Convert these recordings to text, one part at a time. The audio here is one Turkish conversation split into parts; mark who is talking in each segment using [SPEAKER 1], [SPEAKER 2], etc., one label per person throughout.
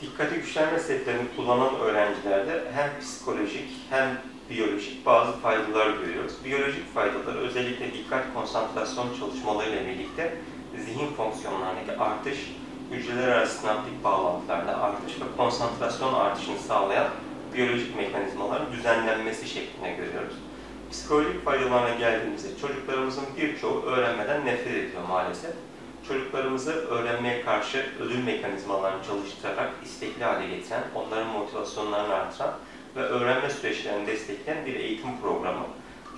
[SPEAKER 1] Dikkati güçlenme setlerini kullanan öğrencilerde hem psikolojik hem biyolojik bazı faydalar görüyoruz. Biyolojik faydalar özellikle dikkat konsantrasyon çalışmalarıyla birlikte zihin fonksiyonlarındaki artış, hücreler arası sinaptik bağlantılarda artış ve konsantrasyon artışını sağlayan biyolojik mekanizmaların düzenlenmesi şeklinde görüyoruz. Psikolojik faydalarına geldiğimizde çocuklarımızın birçoğu öğrenmeden nefret ediyor maalesef. Çocuklarımızı öğrenmeye karşı ödül mekanizmalarını çalıştırarak istekli hale getiren, onların motivasyonlarını artıran ve öğrenme süreçlerini destekleyen bir eğitim programı.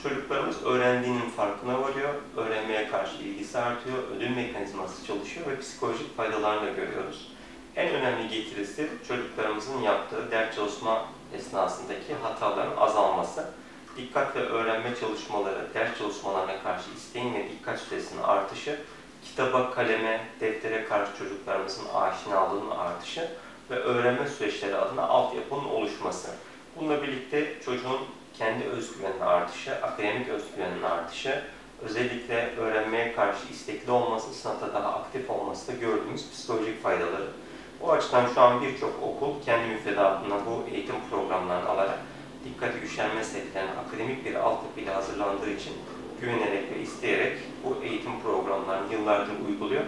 [SPEAKER 1] Çocuklarımız öğrendiğinin farkına varıyor, öğrenmeye karşı ilgisi artıyor, ödül mekanizması çalışıyor ve psikolojik faydalarını da görüyoruz. En önemli getirisi çocuklarımızın yaptığı ders çalışma esnasındaki hataların azalması. Dikkat ve öğrenme çalışmaları, ders çalışmalarına karşı isteğin ve dikkat süresinin artışı, kitaba, kaleme, deftere karşı çocuklarımızın aşinalığının artışı ve öğrenme süreçleri adına altyapının oluşması. Bununla birlikte çocuğun kendi özgüveninin artışı, akademik özgüveninin artışı, özellikle öğrenmeye karşı istekli olması, sınıfta daha aktif olması da gördüğümüz psikolojik faydaları. O açıdan şu an birçok okul kendi müfredatına bu eğitim programlarını alarak dikkati güçlenme setlerine akademik bir altyapıyla hazırlandığı için güvenerek ve isteyerek bu eğitim programlarını yıllardır uyguluyor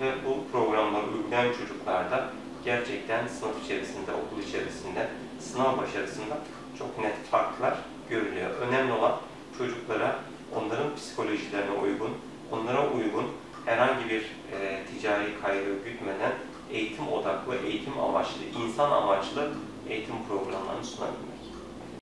[SPEAKER 1] ve bu programları uygulayan çocuklarda gerçekten sınıf içerisinde, okul içerisinde sınav başarısında çok net farklar görülüyor. Önemli olan çocuklara onların psikolojilerine uygun, onlara uygun herhangi bir e, ticari kaygı gütmeden eğitim odaklı, eğitim amaçlı, insan amaçlı eğitim programlarını sunabilmek.